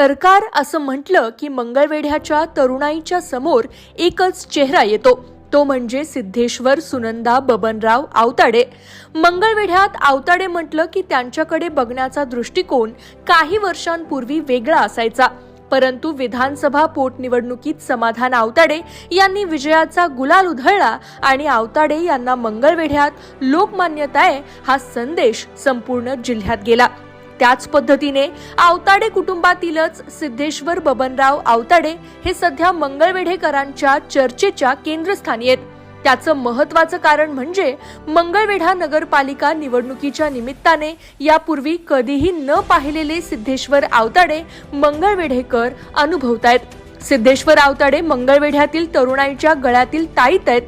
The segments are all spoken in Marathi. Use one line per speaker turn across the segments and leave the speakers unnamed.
सरकार असं म्हटलं की मंगळवेढ्याच्या तरुणाईच्या समोर एकच चेहरा येतो. तो म्हणजे सिद्धेश्वर सुनंदा बबनराव आवताडे. मंगळवेढ्यात आवताडे म्हटलं की त्यांच्याकडे बघण्याचा दृष्टिकोन काही वर्षांपूर्वी वेगळा असायचा. परंतु विधानसभा पोटनिवडणुकीत समाधान आवताडे यांनी विजयाचा गुलाल उधळला आणि आवताडे यांना मंगळवेढ्यात लोकमान्यता आहे हा संदेश संपूर्ण जिल्ह्यात गेला. त्याच पद्धतीने आवताडे कुटुंबातीलच सिद्धेश्वर बबनराव आवताडे हे सध्या मंगळवेढेकरांच्या चर्चेच्या केंद्रस्थानी आहेत. त्याचं महत्वाचं कारण म्हणजे मंगळवेढा नगरपालिका निवडणुकीच्या निमित्ताने यापूर्वी कधीही न पाहिलेले सिद्धेश्वर आवताडे मंगळवेढेकर अनुभवतायत. सिद्धेश्वर आवताडे मंगळवेढ्यातील तरुणाईच्या गळ्यातील ताईत आहेत.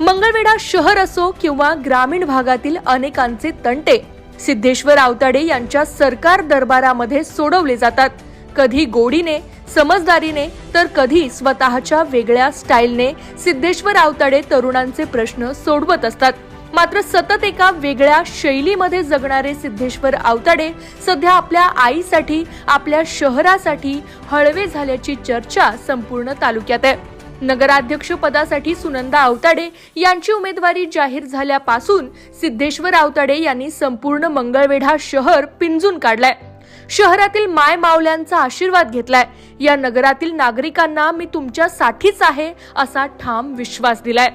मंगळवेढा शहर असो किंवा ग्रामीण भागातील अनेकांचे तंटे सिद्धेश्वर आवताडे यांच्या सरकार दरबारामध्ये सोडवले जातात. कधी गोडीने समजदारीने तर कधी स्वतःच्या वेगळ्या स्टाईलने सिद्धेश्वर आवताडे तरुणांचे प्रश्न सोडवत असतात. मात्र सतत एका वेगळ्या शैलीमध्ये जगणारे सिद्धेश्वर आवताडे सध्या आपल्या आईसाठी आपल्या शहरासाठी हळवे झाल्याची चर्चा संपूर्ण तालुक्यात आहे. नगराध्यक्ष पदासाठी सुनंदा आवताडे यांची उमेदवारी जाहीर झाल्यापासून सिद्धेश्वर आवताडे यांनी संपूर्ण मंगळवेढा शहर पिंजून काढलाय. शहरातील माय मावल्यांचा आशीर्वाद घेतलाय. या नगरातील नागरिकांना मी तुमच्या साठीच आहे असा ठाम विश्वास दिलाय.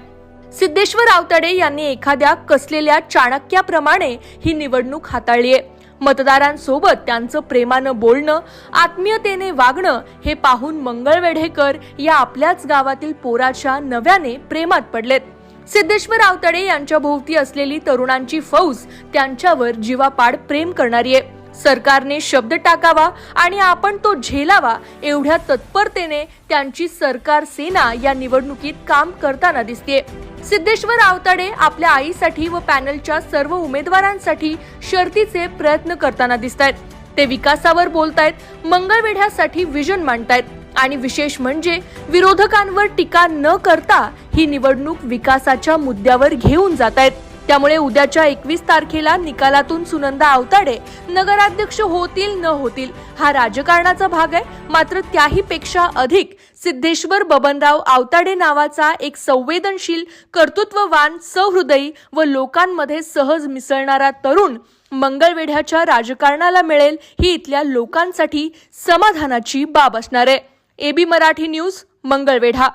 सिद्धेश्वर आवताडे यांनी एखाद्या कसलेल्या चाणक्याप्रमाणे ही निवडणूक हाताळली आहे. मतदारांसोबत त्यांचं प्रेमानं बोलणं आत्मीयतेने वागणं हे पाहून मंगळवेढेकर या आपल्याच गावातील पोराच्या नव्याने प्रेमात पडलेत. सिद्धेश्वर आवताडे यांच्या भोवती असलेली तरुणांची फौज त्यांच्यावर जीवापाड प्रेम करणारी आहे. सरकारने शब्द टाकावा आणि आपण तो झेलावा एवढ्या तत्परतेने त्यांची सरकार सेना या निवडणुकीत काम करताना दिसते सिद्धेश्वर आवताडे आपल्या आईसाठी व पॅनलच्या सर्व उमेदवारांसाठी शर्तीचे प्रयत्न करताना दिसत आहेत ते विकासावर बोलतायत मंगळवेढ्यासाठी विजन मांडतायत. आणि विशेष म्हणजे विरोधकांवर टीका न करता ही निवडणूक विकासाच्या मुद्द्यावर घेऊन जात आहेत त्यामुळे उद्याच्या एकवीस तारखेला निकालातून सुनंदा आवताडे नगराध्यक्ष होतील न होतील हा राजकारणाचा भाग आहे. मात्र त्याही पेक्षा अधिक सिद्धेश्वर बबनराव आवताडे नावाचा एक संवेदनशील कर्तृत्ववान सहृदयी व लोकांमध्ये सहज मिसळणारा तरुण मंगळवेढ्याच्या राजकारणाला मिळेल ही इथल्या लोकांसाठी समाधानाची बाब असणार आहे. AB Marathi news Mangalwedha.